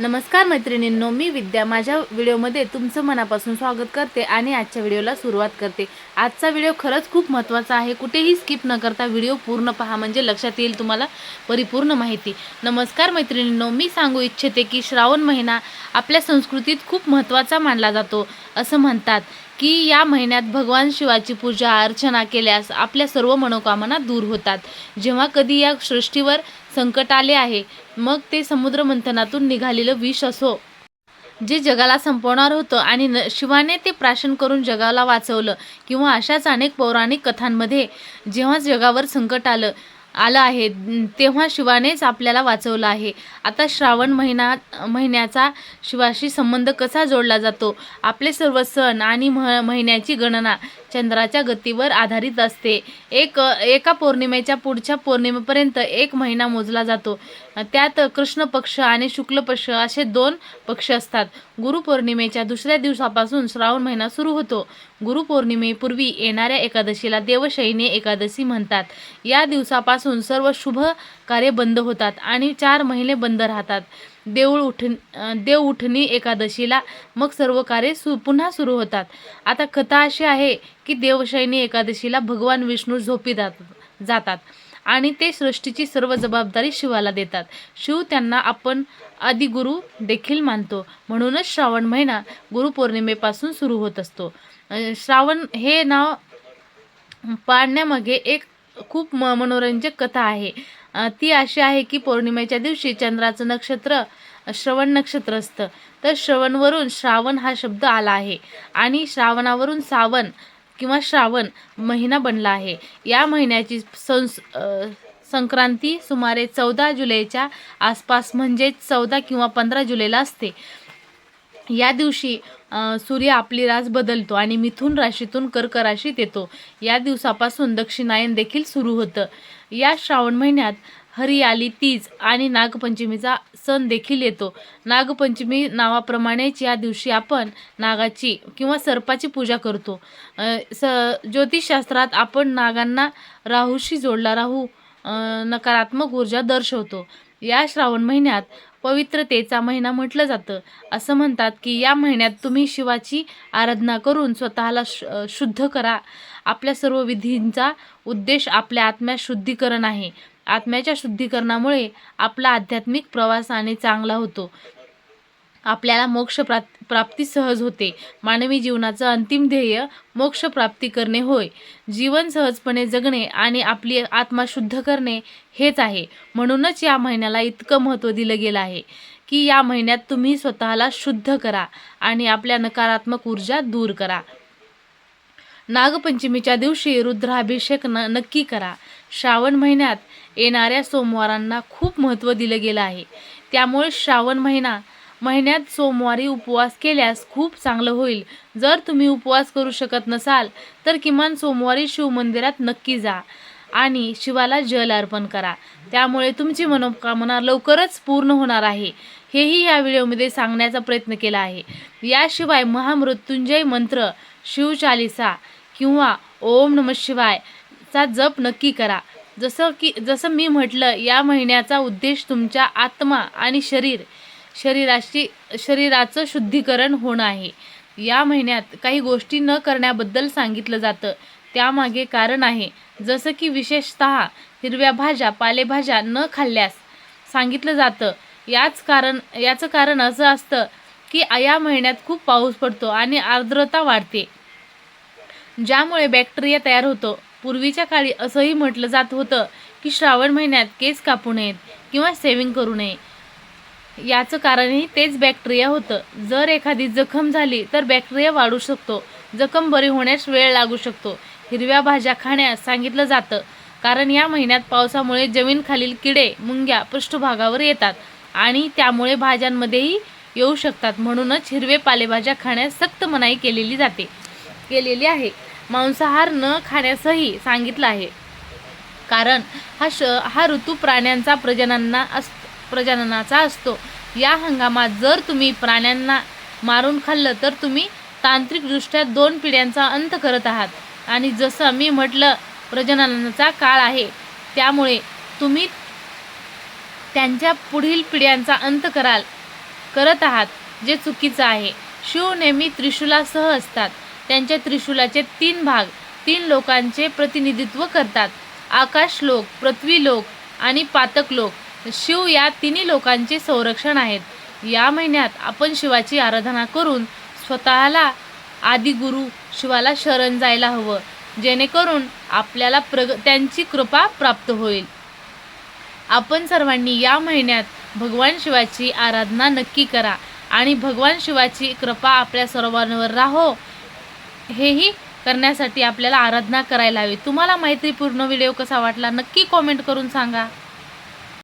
नमस्कार मैत्रिणींनो मी विद्या. माझ्या व्हिडिओमध्ये तुमचं मनापासून स्वागत करते आणि आजच्या व्हिडिओला सुरुवात करते. आजचा व्हिडिओ खरंच खूप महत्त्वाचा आहे. कुठेही स्किप न करता व्हिडिओ पूर्ण पहा म्हणजे लक्षात येईल तुम्हाला परिपूर्ण माहिती. नमस्कार मैत्रिणींनो मी सांगू इच्छिते की श्रावण महिना आपल्या संस्कृतीत खूप महत्त्वाचा मानला जातो. असं म्हणतात की या महिन्यात भगवान शिवाची पूजा अर्चना केल्यास आपल्या सर्व मनोकामना दूर होतात. जेव्हा कधी या सृष्टीवर संकट आले आहे. मग ते समुद्र मंथनातून निघालेलं विष असो जे जगाला संपवणार होतं आणि न शिवाने ते प्राशन करून जगाला वाचवलं किंवा अशाच अनेक पौराणिक कथांमध्ये जेव्हा जगावर संकट आलं आलं आहे. तेव्हा शिवानेच आपल्याला वाचवलं आहे. आता श्रावण महिना महिन्याचा शिवाशी संबंध कसा जोडला जातो? आपले सर्व सण आणि मह महिन्याची गणना चंद्राच्या गतीवर आधारित असते. एक एका पौर्णिमेच्या पुढच्या पौर्णिमेपर्यंत एक महिना मोजला जातो. त्यात कृष्ण पक्ष आणि शुक्ल पक्ष असे दोन पक्ष असतात. गुरुपौर्णिमेच्या दुसऱ्या दिवसापासून श्रावण महिना सुरू होतो. गुरुपौर्णिमेपूर्वी येणाऱ्या एकादशीला देवशयनी एकादशी म्हणतात. या दिवसापासून सर्व शुभ कार्य बंद होतात आणि चार महिने बंद राहतात. देऊळ उठ देव उठणी एकादशीला मग सर्व कार्य सु पुन्हा सुरू होतात. आता कथा अशी आहे की देवशयनी एकादशीला भगवान विष्णू झोपी जात जातात. आणि ते सृष्टीची सर्व जबाबदारी शिवाला देतात. शिव त्यांना आपण आदिगुरु देखील मानतो. म्हणूनच श्रावण महिना गुरुपौर्णिमेपासून सुरू होत असतो. श्रावण हे नाव पाडण्यामागे एक खूप म मनोरंजक कथा आहे. ती अशी आहे की पौर्णिमेच्या दिवशी चंद्राचं नक्षत्र श्रवण नक्षत्र असतं. तर श्रवणवरून श्रावण हा शब्द आला आहे. आणि श्रावणावरून सावन किंवा श्रावण महिना बनला आहे. या महिन्याची संस संक्रांती सुमारे चौदा जुलैच्या आसपास म्हणजेच चौदा किंवा पंधरा जुलैला असते. या दिवशी सूर्य आपली रास बदलतो आणि मिथुन राशीतून कर्क राशीत येतो या दिवसापासून दक्षिणायन देखील सुरू होतं. या श्रावण महिन्यात हरियाली तीज आणि नागपंचमीचा सण देखील येतो. नागपंचमी नावाप्रमाणेच या दिवशी आपण नागाची किंवा सर्पाची पूजा करतो. स ज्योतिषशास्त्रात आपण नागांना राहूशी जोडला राहू नकारात्मक ऊर्जा दर्शवतो. या श्रावण महिन्यात पवित्रतेचा महिना म्हटलं जातं. असं म्हणतात की या महिन्यात तुम्ही शिवाची आराधना करून स्वतःला शुद्ध करा. आपल्या सर्व विधींचा उद्देश आपल्या आत्म्या शुद्धीकरण आहे. आत्म्याच्या शुद्धीकरणामुळे आपला आध्यात्मिक प्रवास आणि चांगला होतो. आपल्याला मोक्ष प्राप प्राप्ती सहज होते. मानवी जीवनाचं अंतिम ध्येय मोक्ष प्राप्ती करणे होय. जीवन सहजपणे जगणे आणि आपली आत्मा शुद्ध करणे हेच आहे. म्हणूनच या महिन्याला इतकं महत्त्व दिलं गेलं आहे की या महिन्यात तुम्ही स्वतःला शुद्ध करा आणि आपल्या नकारात्मक ऊर्जा दूर करा. नागपंचमीच्या दिवशी रुद्राभिषेक न नक्की करा. श्रावण महिन्यात येणाऱ्या सोमवारांना खूप महत्त्व दिलं गेलं आहे. त्यामुळे श्रावण महिना महिन्यात सोमवारी उपवास केल्यास खूप चांगलं होईल. जर तुम्ही उपवास करू शकत नसाल तर किमान सोमवारी शिवमंदिरात नक्की जा आणि शिवाला जल अर्पण करा. त्यामुळे तुमची मनोकामना लवकरच पूर्ण होणार आहे. हेही या व्हिडिओमध्ये सांगण्याचा प्रयत्न केला आहे. याशिवाय महामृत्युंजय मंत्र शिवचालिसा किंवा ओम नम शिवायचा जप नक्की करा. जसं की जसं मी म्हटलं या महिन्याचा उद्देश तुमच्या आत्मा आणि शरीर शरीराची शरीराचं शुद्धीकरण होणं आहे. या महिन्यात काही गोष्टी न करण्याबद्दल सांगितलं जातं. त्यामागे कारण आहे. जसं की विशेषत हिरव्या भाज्या पालेभाज्या न खाल्ल्यास सांगितलं जातं. याच कारण याचं कारण असं असतं की या महिन्यात खूप पाऊस पडतो आणि आर्द्रता वाढते. ज्यामुळे बॅक्टेरिया तयार होतो. पूर्वीच्या काळी असंही म्हटलं जात होतं की श्रावण महिन्यात केस कापू नयेत किंवा सेविंग करू नये. याचं कारणही तेच बॅक्टेरिया होतं. जर एखादी जखम झाली तर बॅक्टेरिया वाढू शकतो. जखम बरी होण्यास वेळ लागू शकतो. हिरव्या भाज्या खाण्यास सांगितलं जातं. कारण या महिन्यात पावसामुळे जमीनखालील किडे मुंग्या पृष्ठभागावर येतात आणि त्यामुळे भाज्यांमध्येही येऊ शकतात. म्हणूनच हिरवे पालेभाज्या खाण्यास सक्त मनाई केलेली जाते. केलेली आहे. मांसाहार न खाण्यासही सांगितलं आहे. कारण हा श हा ऋतू प्राण्यांचा प्रजनांना अस प्रजननाचा असतो. या हंगामात जर तुम्ही प्राण्यांना मारून खाल्लं तर तुम्ही तांत्रिकदृष्ट्या दोन पिढ्यांचा अंत करत आहात. आणि जसं मी म्हटलं प्रजननाचा काळ आहे. त्यामुळे तुम्ही त्यांच्या पुढील पिढ्यांचा अंत कराल करत आहात जे चुकीचं आहे. शिव नेहमी त्रिशूलासह असतात. त्यांच्या त्रिशूलाचे तीन भाग तीन लोकांचे प्रतिनिधित्व करतात. आकाश लोक पृथ्वी लोक आणि पातक लोक. शिव या तिन्ही लोकांचे संरक्षण आहेत. या महिन्यात आपण शिवाची आराधना करून स्वतःला आदिगुरु शिवाला शरण जायला हवं जेणेकरून आपल्याला प्रग त्यांची कृपा प्राप्त होईल. आपण सर्वांनी या महिन्यात भगवान शिवाची आराधना नक्की करा आणि भगवान शिवाची कृपा आपल्या सर्वांवर राहो. हेही करण्यासाठी आपल्याला आराधना करायला हवी. तुम्हाला मैत्रीपूर्ण व्हिडिओ कसा वाटला नक्की कॉमेंट करून सांगा.